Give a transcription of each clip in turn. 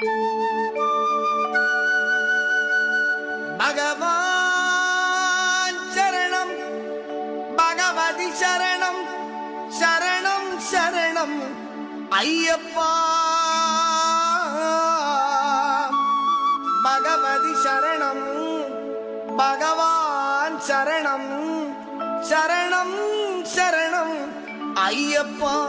பகவான் சரணம் பகவதி சரணம் சரணம் சரணம். ஐயப்பா. பகவதி சரணம் பகவான் சரணம் சரணம் சரணம். ஐயப்பா.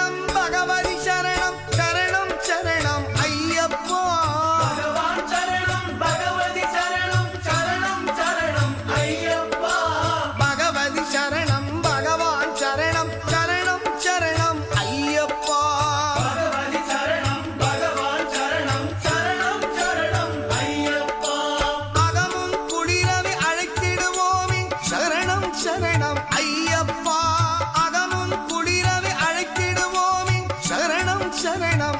ശരണം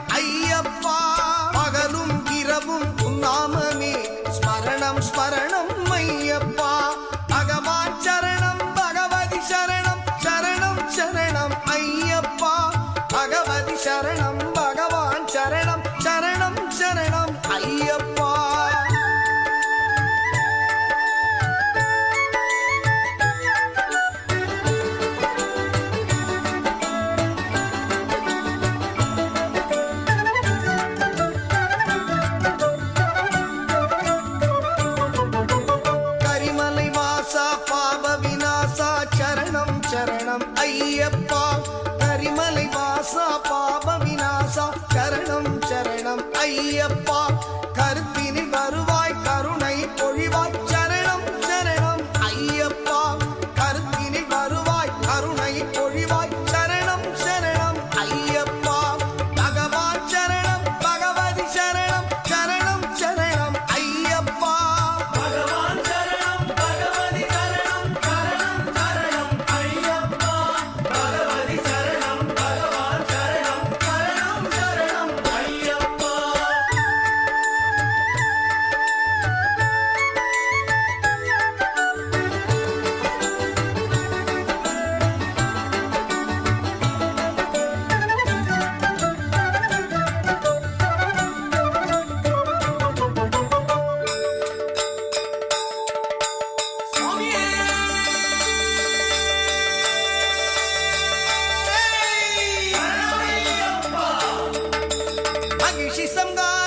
You 肝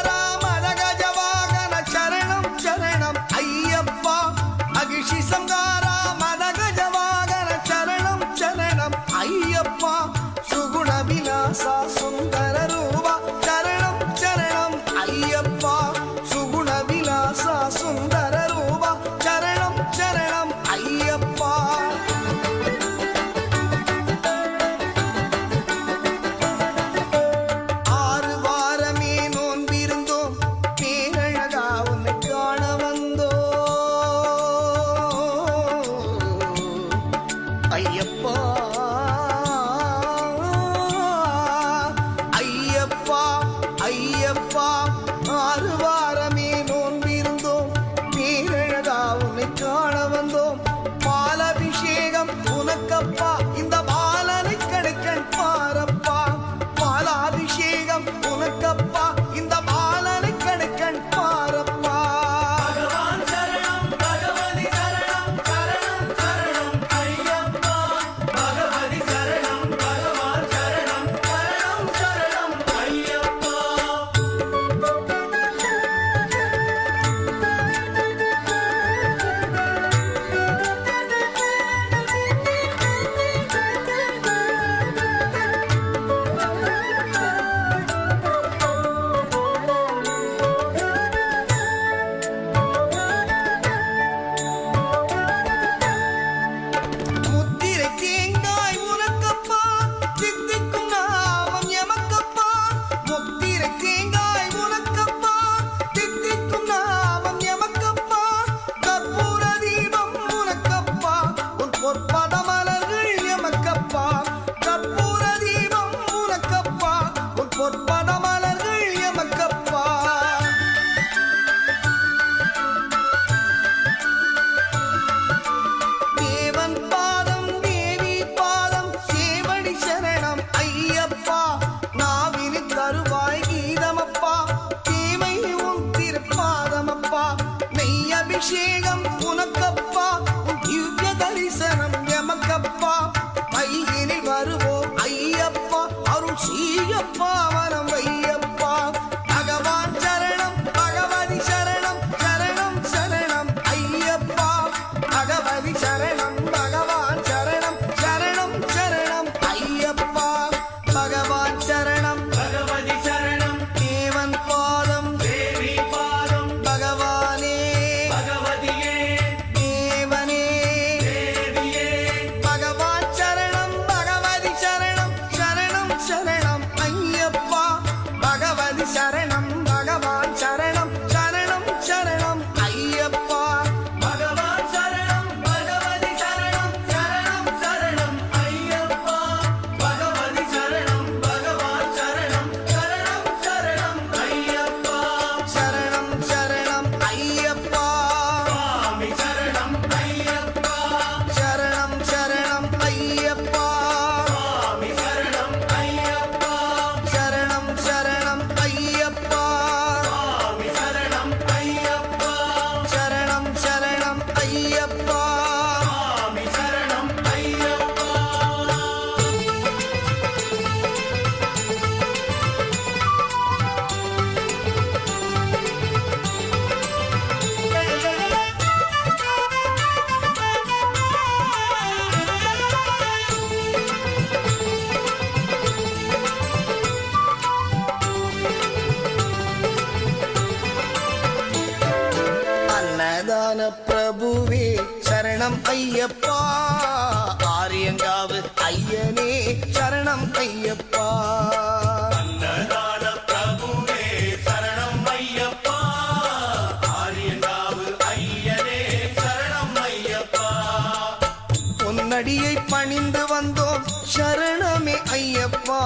பணிந்து வந்தோம். சரணமே ஐயப்பா.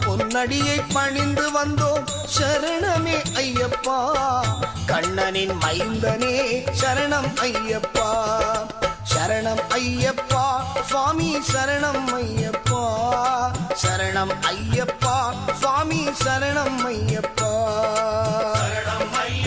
பொன்னடியை பணிந்து வந்தோம். சரணமே ஐயப்பா. கண்ணனின் மைந்தனே சரணம் ஐயப்பா. சரணம் ஐயப்பா. சுவாமி சரணம் ஐயப்பா. சரணம் ஐயப்பா. சுவாமி சரணம் ஐயப்பா. சரணம் ஐயப்பா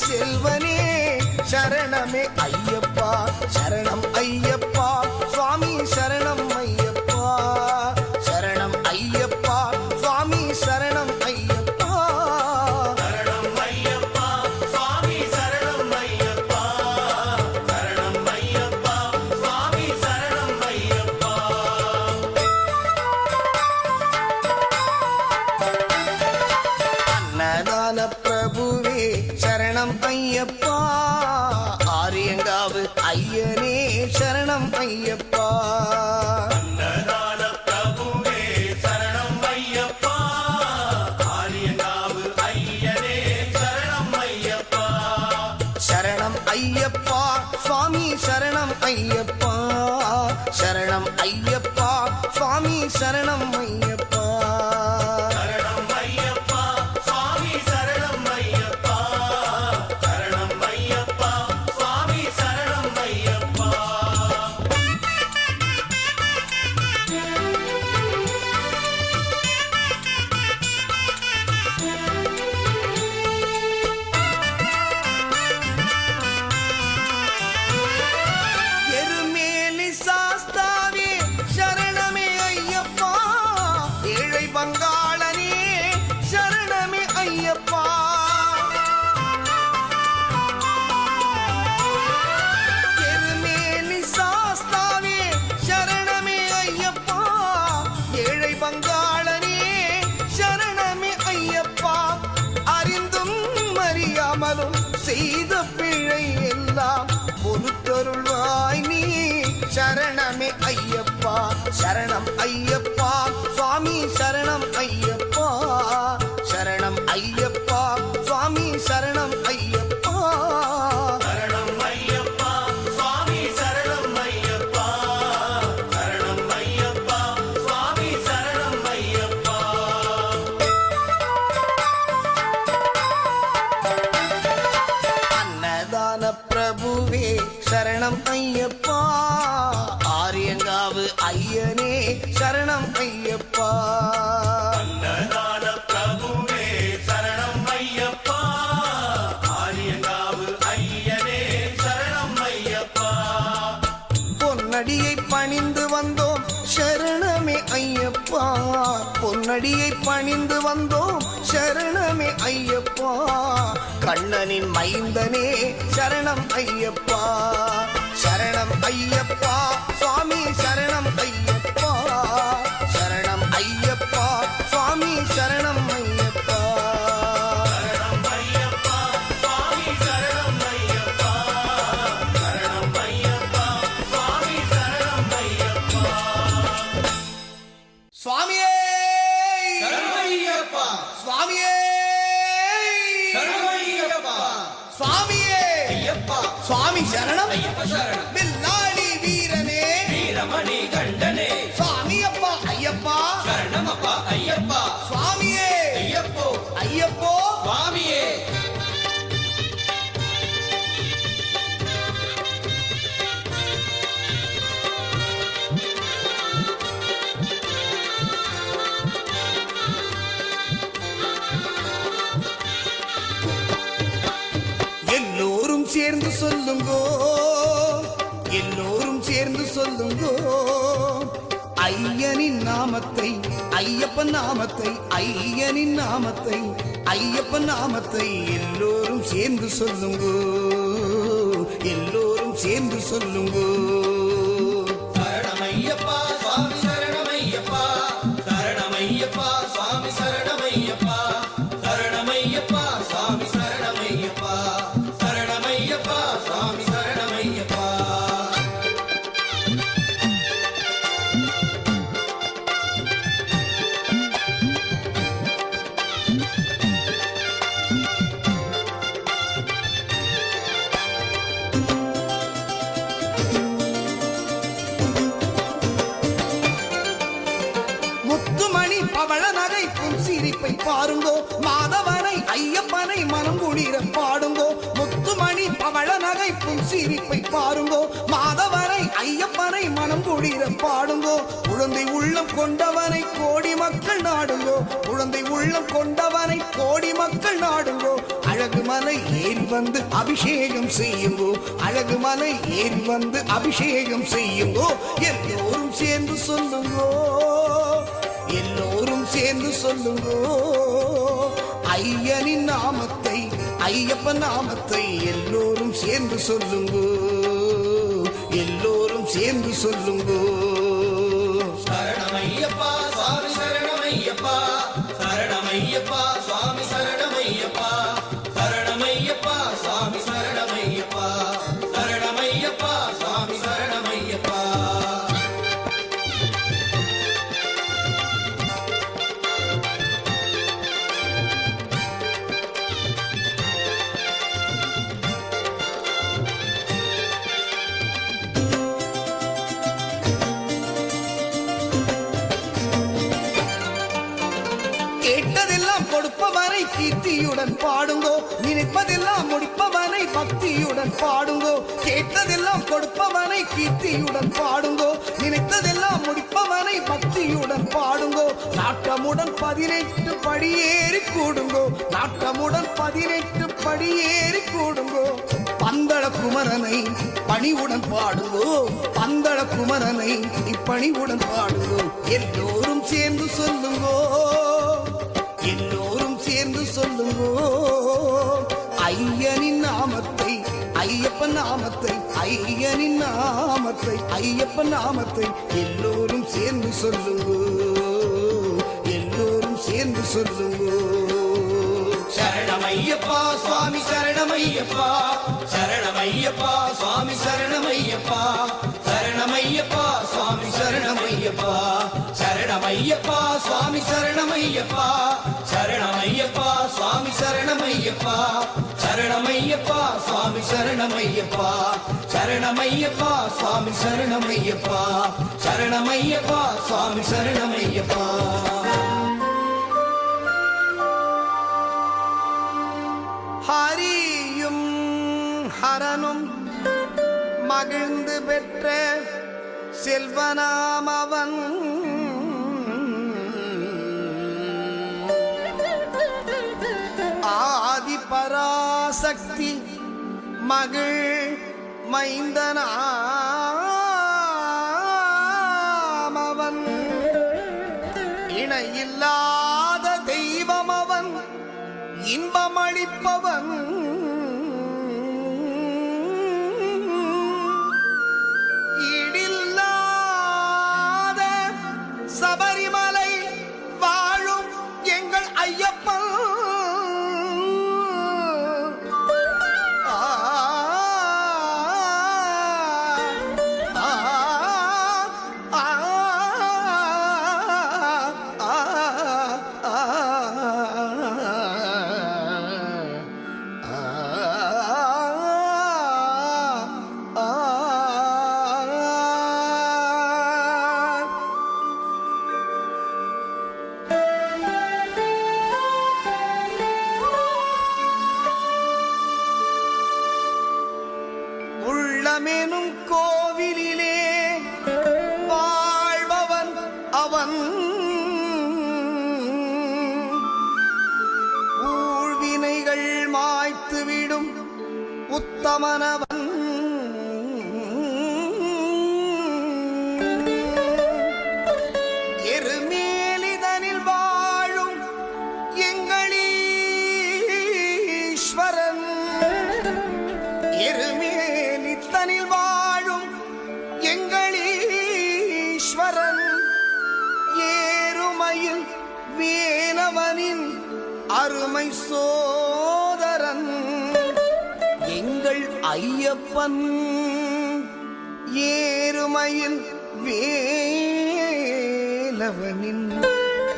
செல்வனே சரணமே ஐயப்பா சரணம் ஐயப்பா. ஆரியங்காவு ஐயனே சரணம் ஐயப்பா. ஐயப்பா. சுவாமி சரணம் ஐயப்பா. சரணம் ஐயப்பா சுவாமி சரணம் ஐயா ganga பிரபுவே சரணம் ஐயப்பா. ஆரியங்காவு ஐயனே சரணம் ஐயப்பா. அன்னதான பிரபுவே சரணம் ஐயப்பா. ஆரியங்காவு ஐயனே சரணம் ஐயப்பா. பொன்னடியை பணிந்து வந்தோம் ஐயப்பா அடியை பணிந்து வந்தோம். சரணமே ஐயப்பா. கண்ணனின் மைந்தனே சரணம் ஐயப்பா. சரணம் ஐயப்பா. சுவாமி சரணம் ஐயப்பா. சரணம் ஐயப்பா. சுவாமி சரணம் சரணமையப்பா சுவாமியே! சரணமையப்பா சுவாமியே! ஐயப்பா. சுவாமி சரணம். ஐயப்ப சரணம். பில்லாளி வீரனே. வீரமணி கண்டனே. சுவாமி அப்பா ஐயப்பா. சரணமப்பா ஐயப்பா. சொல்லுங்கோ. எல்லோரும் சேர்ந்து சொல்லுங்கோ. ஐயனின் நாமத்தை ஐயப்பன் நாமத்தை ஐயனின் நாமத்தை ஐயப்பன் நாமத்தை எல்லோரும் சேர்ந்து சொல்லுங்கோ. எல்லோரும் சேர்ந்து சொல்லுங்கோ. பாருங்கோ மாதவரை ஐயப்பனை மனம் குளிர பாடுங்கோ. குழந்தை உள்ளம் கொண்டவனை கோடி மக்கள் நாடுங்கோ. குழந்தை உள்ளம் கொண்டவனை கோடி மக்கள் நாடுங்கோ. அழகு மலை ஏறி வந்து அபிஷேகம் செய்யுங்கோ. அழகு மலை ஏறி வந்து அபிஷேகம் செய்யுங்கோ. எல்லோரும் சேர்ந்து சொல்லுங்கோ. எல்லோரும் சேர்ந்து சொல்லுங்கோ. ஐயனின் நாமத்தை ஐயப்ப நாமத்தை எல்லோரும் சேர்ந்து சொல்லுங்கோ. எல்லோரும் சேர்ந்து சொல்லுங்கோ. கொடுப்பவரை கீர்த்தியுடன் பாடுங்கோ. நினைப்பதெல்லாம் முடிப்பவனை பக்தியுடன் பாடுங்கோ. கேட்டதெல்லாம் கொடுப்பவனை கீர்த்தியுடன் பாடுங்கோ. நினைத்ததெல்லாம் முடிப்பவனை பக்தியுடன் பாடுங்கோ. நாட்டமுடன் பதினெட்டு படியேறி கூடுங்கோ. நாட்டமுடன் பதினெட்டு படியேறி கூடுங்கோ. பந்தள குமரனை பணிவுடன் பாடுங்கோ. பந்தள குமரனை இப்பணிவுடன் பாடுங்கோ. எல்லோரும் சேர்ந்து சொல்லுங்கோ. சேர்ந்து சொல்லுவோம். ஐயனின் நாமத்தை ஐயப்பன் நாமத்தை ஐயனின் நாமத்தை ஐயப்பன் நாமத்தை எல்லோரும் சேர்ந்து சொல்லுங்கோ எல்லோரும் சேர்ந்து சொல்லுங்கோ சரணமையப்பா சுவாமி சரணமையப்பா. சரணமையப்பா சுவாமி சரணமையப்பா. சரணமைய சரணமையப்பா. சரணமையப்பா சுவாமி சரணமையப்பா. சரணமையப்பா சுவாமி சரணமையப்பா. சரணமையப்பா சுவாமி சரணமையப்பா. சரணமையப்பா சுவாமி சரணமையப்பா. சரணமையப்பா சுவாமி சரணமையப்பா. ஹரியும் ஹரனும் மகிழ்ந்து பெற்ற செல்வனாம் சக்தி மகள் மைந்தனாமவன் இணையில்லா உள்ளமெனும் கோவிலிலே வாழ்பவன் அவன். ஊழ்வினைகள் மாய்த்துவிடும் உத்தமனவன். ஐயப்பன் ஏறுமையில் வேலவனின்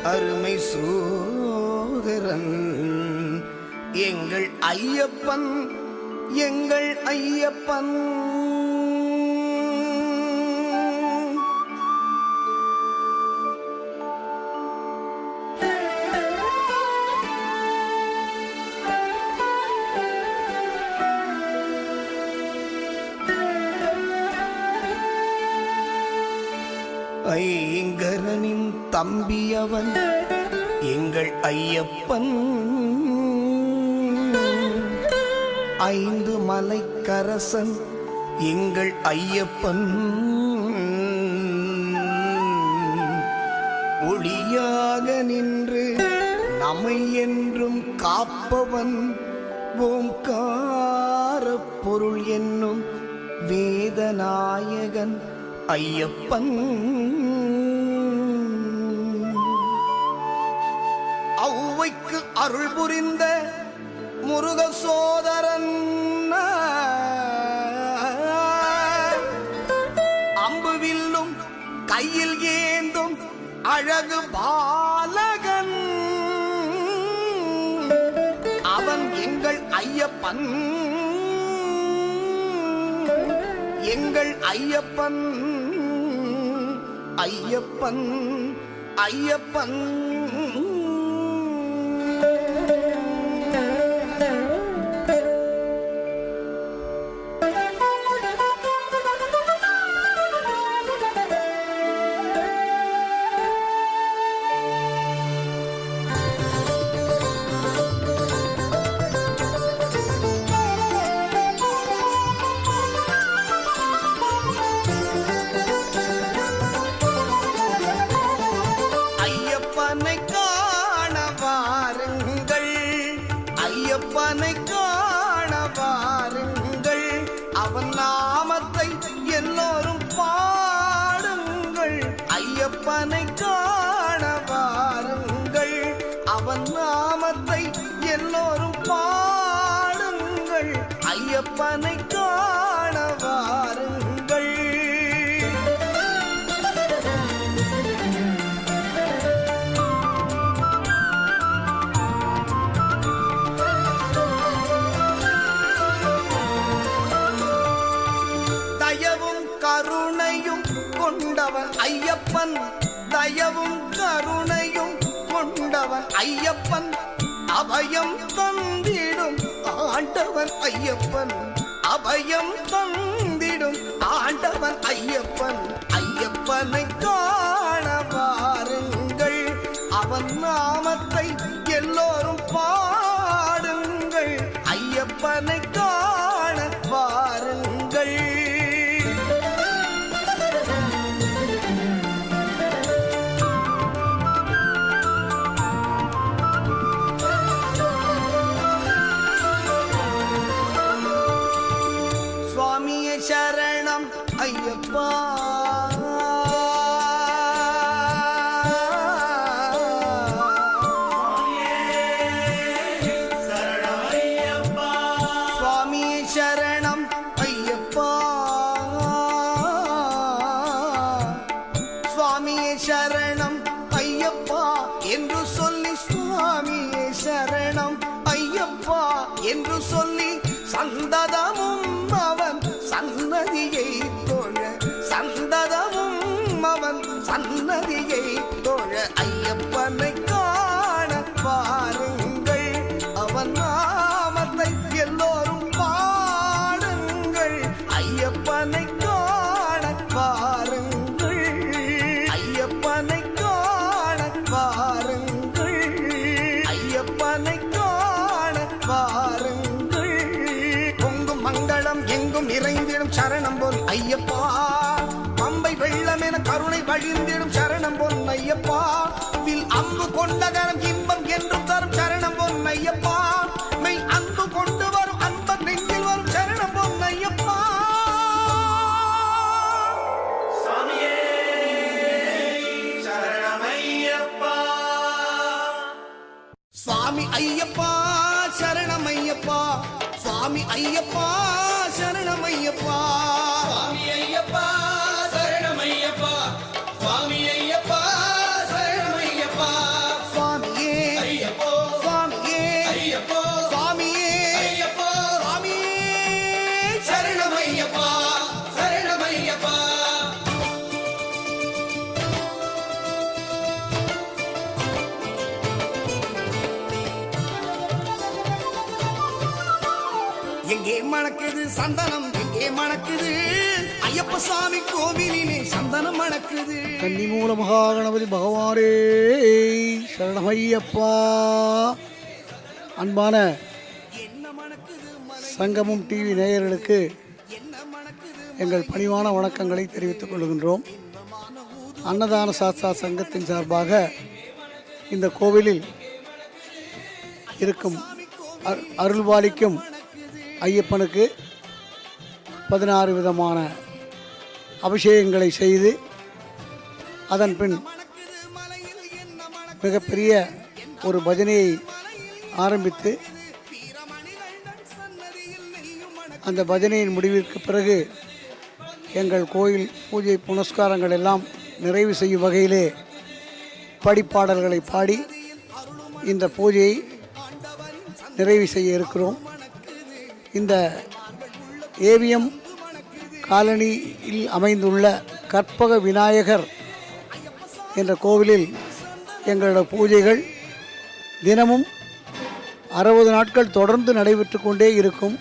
அருமை சோதரன். எங்கள் ஐயப்பன் எங்கள் ஐயப்பன் தம்பியவன் எங்கள் ஐயப்பன். ஐந்து மலைக்கரசன் எங்கள் ஐயப்பன். ஒளியாக நின்று நம்மை என்றும் காப்பவன். ஓம்கார பொருள் என்னும் வேதநாயகன் ஐயப்பன். அருள் புரிந்த முருக சோதரன். அம்பு வில்லும் கையில் ஏந்தும் அழகு பாலகன். அவன் எங்கள் ஐயப்பன். எங்கள் ஐயப்பன். ஐயப்பன் ஐயப்பன். கொண்டவன் ஐயப்பன் தயவும் கருணையும் கொண்டவன் ஐயப்பன் அபயம் தந்திடும் ஆண்டவன் ஐயப்பன். அபயம் தந்திடும் ஆண்டவன் ஐயப்பன். ஐயப்பனை காண பாருங்கள் அவன் நாமத்தை எல்லோரும் பாடுங்கள். ஐயப்பனை எங்கும் நிறைந்திடும் சரணம் பொன் ஐயப்பா. பம்பை வெள்ளம் என கருணை வழிந்திடும் சரணம் பொன் ஐயப்பா. வில் அம்பு கொண்ட கரம் இன்பம் என்றும் தரும் சரணம் பொன் ஐயப்பா. மெய் அன்பு கொண்டு வரும் அன்பன் நெஞ்சில் வரும் சரணம் பொன் ஐயப்பா. சுவாமி ஐயப்பா சரணம் ஐயப்பா சுவாமி ஐயப்பா சரணம் ஐயப்பா. சுவாமி ஐயப்பா சுவாமி ஐயப்பா. சுவாமியே ஐயப்போ. சுவாமியே ஐயப்போ. சுவாமியே ஐயப்போ. சுவாமியே. எங்கே மணக்குது சந்தனம்? எங்கே மணக்குது. ஐயப்ப சாமி கோவிலிலே சந்தனம் மணக்குது. கன்னிமூல மகாகணபதி பகவானே சரணமையப்பா. அன்பான சங்கமும் டிவி நேயர்களுக்கு எங்கள் பணிவான வணக்கங்களை தெரிவித்துக் கொள்கின்றோம். அன்னதான சாஸ்திரா சங்கத்தின் சார்பாக இந்த கோவிலில் இருக்கும் அரு- அருள்பாலிக்கும் ஐயப்பனுக்கு பதினாறு விதமான அபிஷேகங்களை செய்து அதன் பின் மிகப்பெரிய ஒரு பஜனையை ஆரம்பித்து அந்த பஜனையின் முடிவிற்கு பிறகு எங்கள் கோயில் பூஜை புனஸ்காரங்கள் எல்லாம் நிறைவு செய்யும் வகையிலே படிப்பாடல்களை பாடி இந்த பூஜையை நிறைவு செய்ய இருக்கிறோம். இந்த ஏவிஎம் காலனியில் அமைந்துள்ள கற்பக விநாயகர் என்ற கோவிலில் எங்களோட பூஜைகள் தினமும் அறுபது நாட்கள் தொடர்ந்து நடைபெற்று கொண்டே இருக்கும்.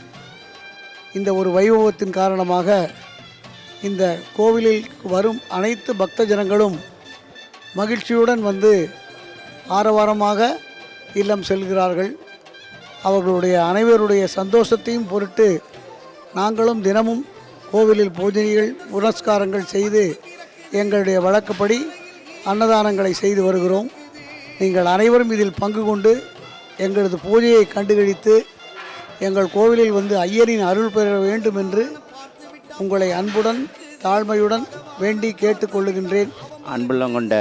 இந்த ஒரு வைபவத்தின் காரணமாக இந்த கோவிலில் வரும் அனைத்து பக்த ஜனங்களும் மகிழ்ச்சியுடன் வந்து ஆரவாரமாக இல்லம் செல்கிறார்கள். அவர்களுடைய அனைவருடைய சந்தோஷத்தையும் பொருட்டு நாங்களும் தினமும் கோவிலில் பூஜைகள் புனஸ்காரங்கள் செய்து எங்களுடைய வழக்கப்படி அன்னதானங்களை செய்து வருகிறோம். நீங்கள் அனைவரும் இதில் பங்கு கொண்டு எங்களது பூஜையை கண்டுகளித்து எங்கள் கோவிலில் வந்து ஐயரின் அருள் பெற வேண்டும் என்று உங்களை அன்புடன் தாழ்மையுடன் வேண்டி கேட்டுக்கொள்ளுகின்றேன் அன்புள்ளம் கொண்ட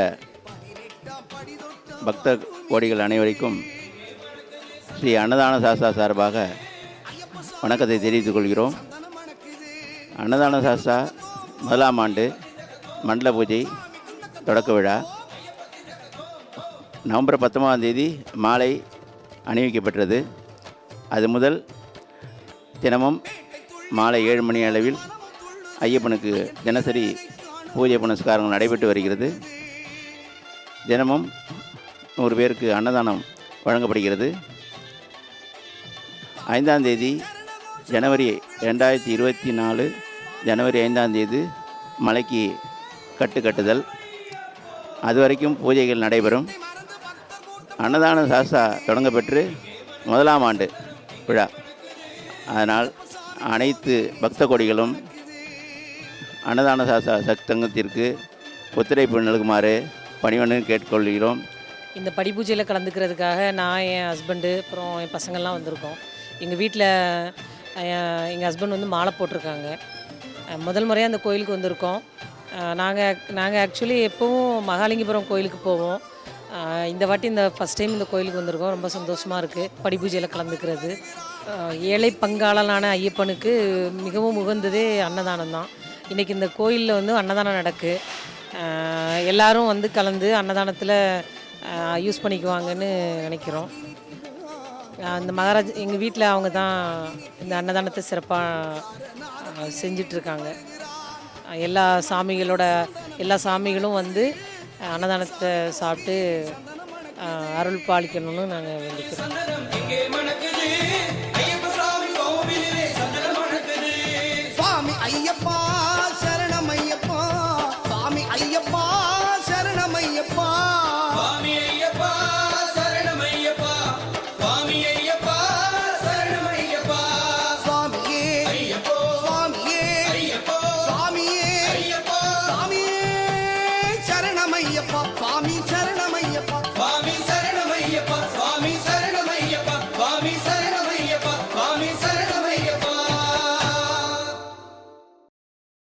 பக்த கோடிகள் அனைவருக்கும் ஸ்ரீ அன்னதான சாஸ்தா சார்பாக வணக்கத்தை தெரிவித்துக் கொள்கிறோம். அன்னதான சாஸ்தா முதலாம் ஆண்டு மண்டல பூஜை தொடக்க விழா. நவம்பர் பத்தொம்பதாம் தேதி மாலை அணிவிக்கப்பட்டது அது முதல் தினமும் மாலை ஏழு மணி அளவில் ஐயப்பனுக்கு தினசரி பூஜை புனஸ்காரங்கள் நடைபெற்று வருகிறது. தினமும் நூறு பேருக்கு அன்னதானம் வழங்கப்படுகிறது. ஐந்தாம் தேதி ஜனவரி ரெண்டாயிரத்தி இருபத்தி நாலு ஜனவரி ஐந்தாம் தேதி மலைக்கு கட்டு கட்டுதல். அது வரைக்கும் பூஜைகள் நடைபெறும். அன்னதான சாஸ்தா தொடங்கப்பெற்று முதலாம் ஆண்டு விழா. அதனால் அனைத்து பக்த கொடிகளும் அன்னதான சாஸ்தா சக்தங்கத்திற்கு ஒத்துழைப்பு நல்குமாறு பணிவனும் கேட்டுக்கொள்கிறோம். இந்த படிப்பூஜையில் கலந்துக்கிறதுக்காக நான் என் ஹஸ்பண்டு அப்புறம் என் பசங்கள்லாம் வந்திருக்கோம். எங்கள் வீட்டில் எங்கள் ஹஸ்பண்ட் வந்து மாலை போட்டிருக்காங்க. முதல் முறையாக அந்த கோயிலுக்கு வந்திருக்கோம். நாங்கள் நாங்கள் ஆக்சுவலி எப்போவும் மகாலிங்கபுரம் கோயிலுக்கு போவோம். இந்த வாட்டி இந்த ஃபஸ்ட் டைம் இந்த கோயிலுக்கு வந்திருக்கோம். ரொம்ப சந்தோஷமாக இருக்குது படிபூஜையில் கலந்துக்கிறது. ஏழை பங்காளனான ஐயப்பனுக்கு மிகவும் உகந்ததே அன்னதானம் தான். இன்றைக்கி இந்த கோயிலில் வந்து அன்னதானம் நடக்கு. எல்லாரும் வந்து கலந்து அன்னதானத்தில் யூஸ் பண்ணிக்குவாங்கன்னு நினைக்கிறோம். அந்த இந்த மகாராஜ் எங்கள் வீட்டில் அவங்க தான் இந்த அன்னதானத்தை சிறப்பாக செஞ்சிட்ருக்காங்க. எல்லா சாமிகளோட எல்லா சாமிகளும் வந்து அன்னதானத்தை சாப்பிட்டு அருள் பாலிக்கணும்னு நாங்கள் வேண்டிக்கிறோம். சாமி ஐயப்பா சரணம் ஐயப்பா. சாமி ஐயப்பா